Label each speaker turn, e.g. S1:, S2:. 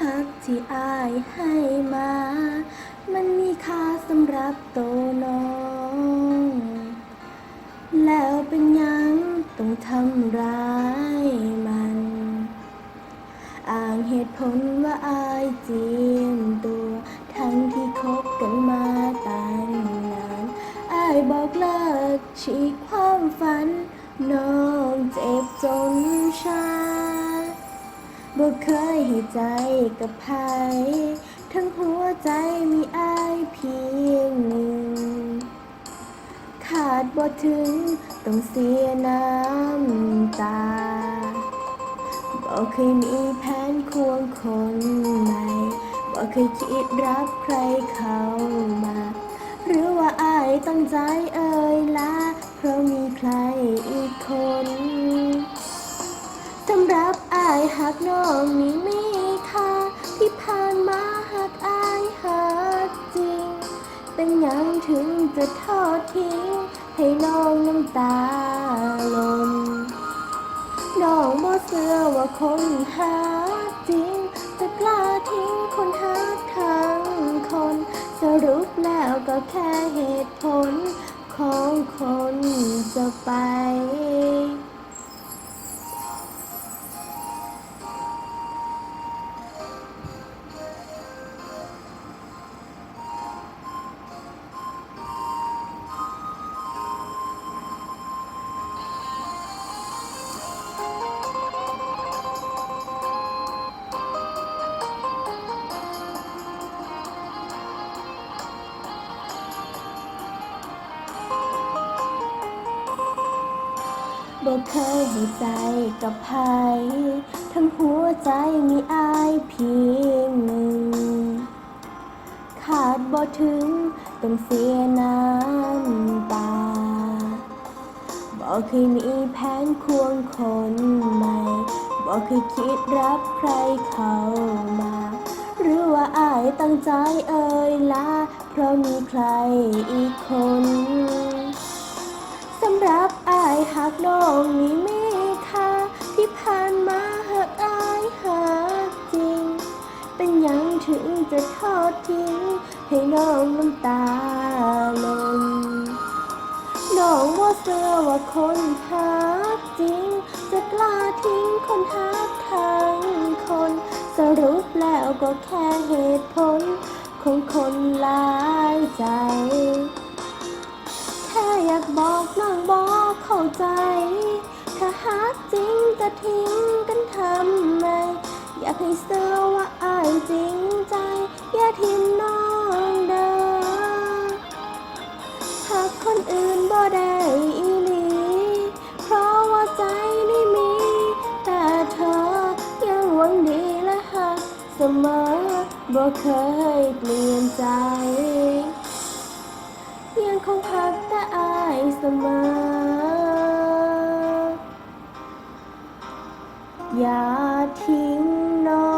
S1: ฮักที่อายให้มา มันมีค่าสำหรับโตน้อง แล้วเป็นยังต้องทำร้ายมัน อ้างเหตุผลว่าอายเจียมตัว ทั้งที่คบกันมาตั้งนานอายบอกเลิกฉีกความฝัน น้องเจ็บจนช้ำ บ่เคยให้ใจกับใครทั้งหัวใจมีอายเพียงหนึ่ง ขาดบ่ถึงต้องเสียน้ำตาบ่เคยมีแผนควงคนใหม่บ่เคยคิดรับใครเขาากน้องนี่มีค่าที่ผ่านมาหักอายหักจริง เป็นยังถึงจะทอดทิ้ง ให้น้องน้ำตาลนน้องบ่เชื่อว่าคนหาจริง จะกล้าทิ้งคนหาทั้งคน สรุปแล้วก็แค่เหตุผลของคนจะไป บ่เคยให้ใจกับใครทั้งหัวใจมีอายเพียงหนึ่ง ขาดบ่ถึงต้องเสียน้ำตาบ่เคยมีแผนควงคนใหม่บ่เคยคิดรับใครเข้ามา หรือว่าอายตั้งใจเอ่ยลาเพราะมีใครอีกคนสำหรับายหักน้องนี่มีค่าที่ผ่านมาหักอายหักจริง เป็นยังถึงจะทอดทิ้ง ให้น้องน้ำตาลนน้องว่าเชื่อว่าคนหักจริง จะกล้าทิ้งคนหักทั้งคน สรุปแล้วก็แค่เหตุผลของคนหลายใจ ใจ ถ้าหากจริงจะทิ้งกันทำไม อยากให้เสื้อว่าอายจริงใจ อย่าทิ้งน้องเด้อหากคนอื่นบ่ได้อีลีเพราะว่าใจนี่มี แต่เธอยังหวังดีและหักเสมอบ่เคยเปลี่ยนใจ ยังคงพักแต่อายเสมอ อย่าทิ้งน้อง